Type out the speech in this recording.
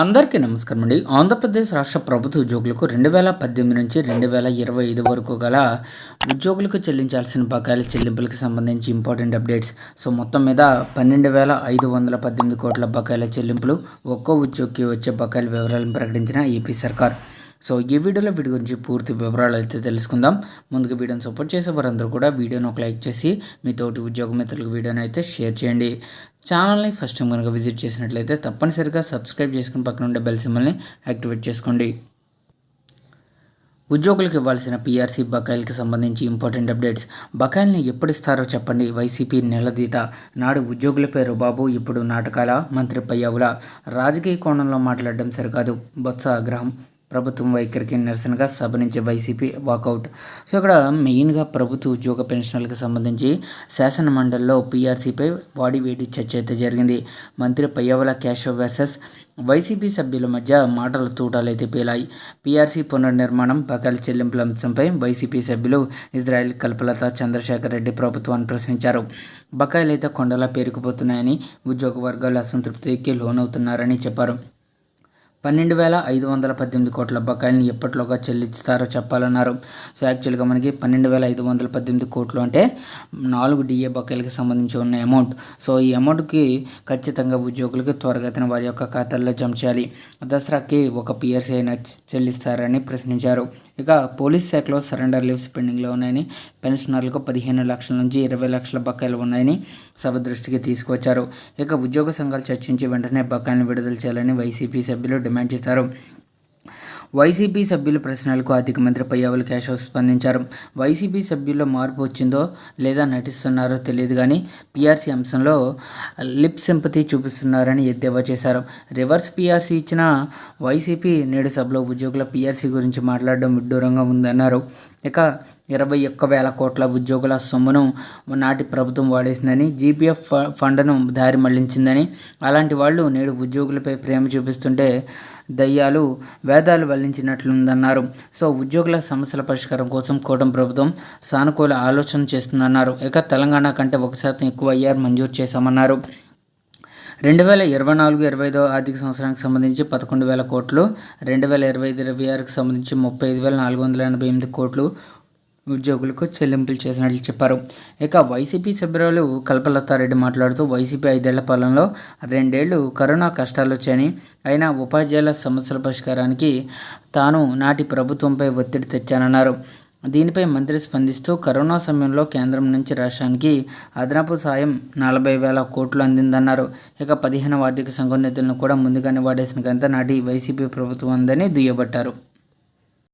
అందరికీ నమస్కారం అండి. ఆంధ్రప్రదేశ్ రాష్ట్ర ప్రభుత్వ ఉద్యోగులకు రెండు వేల పద్దెనిమిది నుంచి రెండు వేల ఇరవై ఐదు వరకు గల ఉద్యోగులకు చెల్లించాల్సిన బకాయిల చెల్లింపులకు సంబంధించి ఇంపార్టెంట్ అప్డేట్స్. సో మొత్తం మీద పన్నెండు వేల ఐదు వందల పద్దెనిమిది కోట్ల బకాయిల చెల్లింపులు ఒక్కో ఉద్యోగికి వచ్చే బకాయిల వివరాలను ప్రకటించిన ఏపీ సర్కార్. సో ఈ వీడియోలో వీడి గురించి పూర్తి వివరాలు అయితే తెలుసుకుందాం. ముందుగా వీడియోని సపోర్ట్ చేసే వారందరూ కూడా వీడియోని ఒక లైక్ చేసి మీ తోటి ఉద్యోగ మిత్రులకు వీడియోని అయితే షేర్ చేయండి. ఛానల్ని ఫస్ట్ టైం కనుక విజిట్ చేసినట్లయితే తప్పనిసరిగా సబ్స్క్రైబ్ చేసుకుని పక్కన ఉండే బెల్ సింబల్ని యాక్టివేట్ చేసుకోండి. ఉద్యోగులకు ఇవ్వాల్సిన పీఆర్సీ బకాయిలకు సంబంధించి ఇంపార్టెంట్ అప్డేట్స్. బకాయిల్ని ఎప్పుడు ఇస్తారో చెప్పండి వైసీపీ నిలదీత. నాడు ఉద్యోగుల పేరు బాబు ఇప్పుడు నాటకాల మంత్రి పయ్యావుల. రాజకీయ కోణంలో మాట్లాడడం సరికాదు. బొత్స ఆగ్రహం ప్రభుత్వం వైఖరికి నిరసనగా సభ నుంచి వైసీపీ వాకౌట్. సో ఇక్కడ మెయిన్గా ప్రభుత్వ ఉద్యోగ పెన్షన్లకు సంబంధించి శాసన మండలిలో పీఆర్సీపై వాడివేడి చర్చ అయితే జరిగింది. మంత్రి పయ్యవల కేశవ్ వర్సెస్ వైసీపీ సభ్యుల మధ్య మాటల తూటాలైతే పేలాయి. పీఆర్సీ పునర్నిర్మాణం బకాయిల చెల్లింపుల అంశంపై వైసీపీ సభ్యులు ఇజ్రాయెల్ కల్పలత చంద్రశేఖర్ రెడ్డి ప్రభుత్వాన్ని ప్రశ్నించారు. బకాయిలు అయితే కొండలా పేరుకుపోతున్నాయని ఉద్యోగ వర్గాలు అసంతృప్తికి లోనవుతున్నారని చెప్పారు. పన్నెండు వేల ఐదు వందల పద్దెనిమిది కోట్ల బకాయిల్ని ఎప్పటిలోగా చెల్లిస్తారో చెప్పాలన్నారు. సో యాక్చువల్గా మనకి పన్నెండు వేల ఐదు వందల పద్దెనిమిది కోట్లు అంటే నాలుగు డిఏ బకాయిలకి సంబంధించి ఉన్న అమౌంట్. సో ఈ అమౌంట్కి ఖచ్చితంగా ఉద్యోగులకు త్వరగతిన వారి యొక్క ఖాతాల్లో జమ చేయాలి. దసరాకి ఒక పిఆర్సీ అయినా చెల్లిస్తారని ప్రశ్నించారు. ఇక పోలీస్ శాఖలో సరెండర్ లీవ్స్ పెండింగ్లో ఉన్నాయని పెన్షనర్లకు పదిహేను లక్షల నుంచి ఇరవై లక్షల బకాయిలు ఉన్నాయని సభ దృష్టికి తీసుకువచ్చారు. ఇక ఉద్యోగ సంఘాలు చర్చించి వెంటనే బకాయిలను విడుదల చేయాలని వైసీపీ సభ్యులు డిమాండ్ చేశారు. వైసీపీ సభ్యుల ప్రశ్నలకు ఆర్థిక మంత్రి పయ్యావుల కేశవ్ స్పందించారు. వైసీపీ సభ్యుల్లో మార్పు వచ్చిందో లేదా నటిస్తున్నారో తెలియదు కానీ పీఆర్సీ అంశంలో లిప్ సింపతి చూపిస్తున్నారని ఎద్దేవా చేశారు. రివర్స్ పీఆర్సీ ఇచ్చిన వైసీపీ నేడు సభలో ఉద్యోగుల పీఆర్సీ గురించి మాట్లాడడం విడ్డూరంగా ఉందన్నారు. ఇక ఇరవై ఒక్క వేల కోట్ల ఉద్యోగుల సొమ్మును నాటి ప్రభుత్వం వాడేసిందని జీపీఎఫ్ ఫండ్ను దారి మళ్ళించిందని. అలాంటి వాళ్ళు నేడు ఉద్యోగులపై ప్రేమ చూపిస్తుంటే దయ్యాలు వేదాలు వల్లించినట్లుందన్నారు. సో ఉద్యోగుల సమస్యల పరిష్కారం కోసం కూటమి ప్రభుత్వం సానుకూల ఆలోచన చేస్తుందన్నారు. ఇక తెలంగాణ కంటే ఒక శాతం ఎక్కువ ఐఆర్ మంజూరు చేశామన్నారు. రెండు వేల ఇరవై నాలుగు ఇరవై ఐదో ఆర్థిక సంవత్సరానికి సంబంధించి పదకొండు వేల కోట్లు రెండు వేల ఇరవై ఐదు ఇరవై ఆరుకి సంబంధించి ముప్పై ఐదు వేల నాలుగు వందల ఎనభై ఎనిమిది కోట్లు ఉద్యోగులకు చెల్లింపులు చేసినట్లు చెప్పారు. ఇక వైసీపీ సభ్యురాలు కల్పలతారెడ్డి మాట్లాడుతూ వైసీపీ ఐదేళ్ళ పాలనలో రెండేళ్ళు కరోనా కష్టాలు వచ్చాయని అయినా ఉపాధ్యాయుల సమస్యల పరిష్కారానికి తాను నాటి ప్రభుత్వంపై ఒత్తిడి తెచ్చానన్నారు. దీనిపై మంత్రి స్పందిస్తూ కరోనా సమయంలో కేంద్రం నుంచి రాష్ట్రానికి అదనపు సాయం నలభై వేల కోట్లు అందిందన్నారు. ఇక పదిహేను ఆర్థిక సంఘం నిధులను కూడా ముందుగానే వాడేసిన గంత నాటి వైసీపీ ప్రభుత్వం ఉందని దుయ్యబట్టారు.